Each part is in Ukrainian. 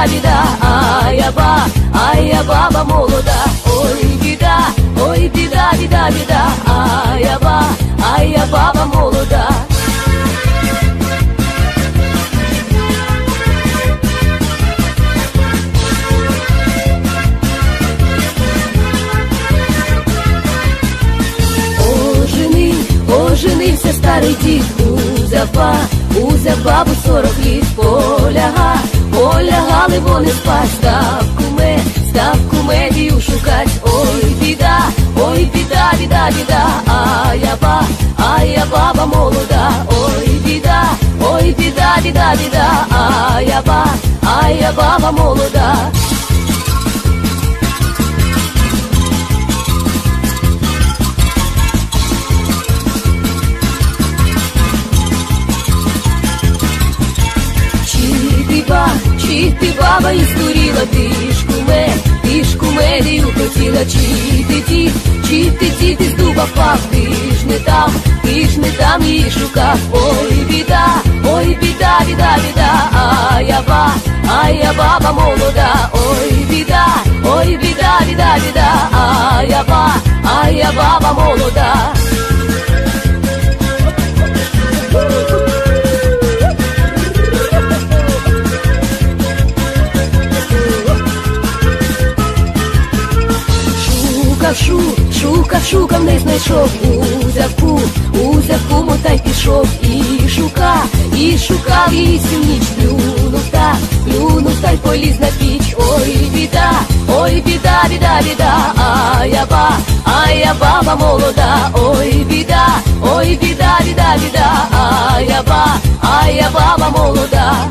біда, біда, а я ба, а я баба молода, ой, біда, ой, біда, біда, біда, а я ба, а я баба молода. Ожени, оженився старий дід, узяв ба, узяв бабу сорок літ, поляга, полягали вони спать, став куме, став кумедію шукать, ой, біда, ой, біда, біда, біда, а я ба, а я баба молода, ой, біда, ой, біда, біда, біда, а я ба, а я баба молода. Ти баба і здуріла, ти ж куме, ти ж кумедію хотіла, чи ти дід, чи ти із дуба впав, ти ж не там, ти ж не там її шукав, ой, біда, ой, біда, біда, біда, а я ба, а я баба молода, ой, біда, ой, біда, біда, біда, а я ба, а я баба молода. Шукав, не знайшов. Узяв ку, узяв куму та пішов. І шукав, і шукав, і всю ніч плюнув та, плюнув та й поліз на піч. Ой, біда, ой, біда, біда, біда, а я ба, а я баба молода, ой, біда, ой, біда, біда, біда, а я ба, а я баба молода.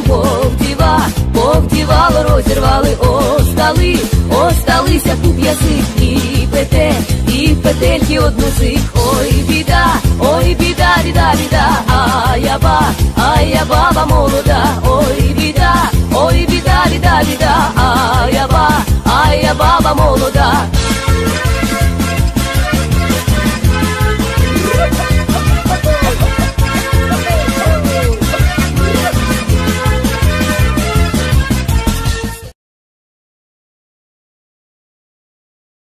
Загаєм повдіва, повдівало, розірвали, остали, осталися куп язик, і пете, і петельки однозик. ой, біда, ой, біда, біда, біда, а я ба, а я баба молода,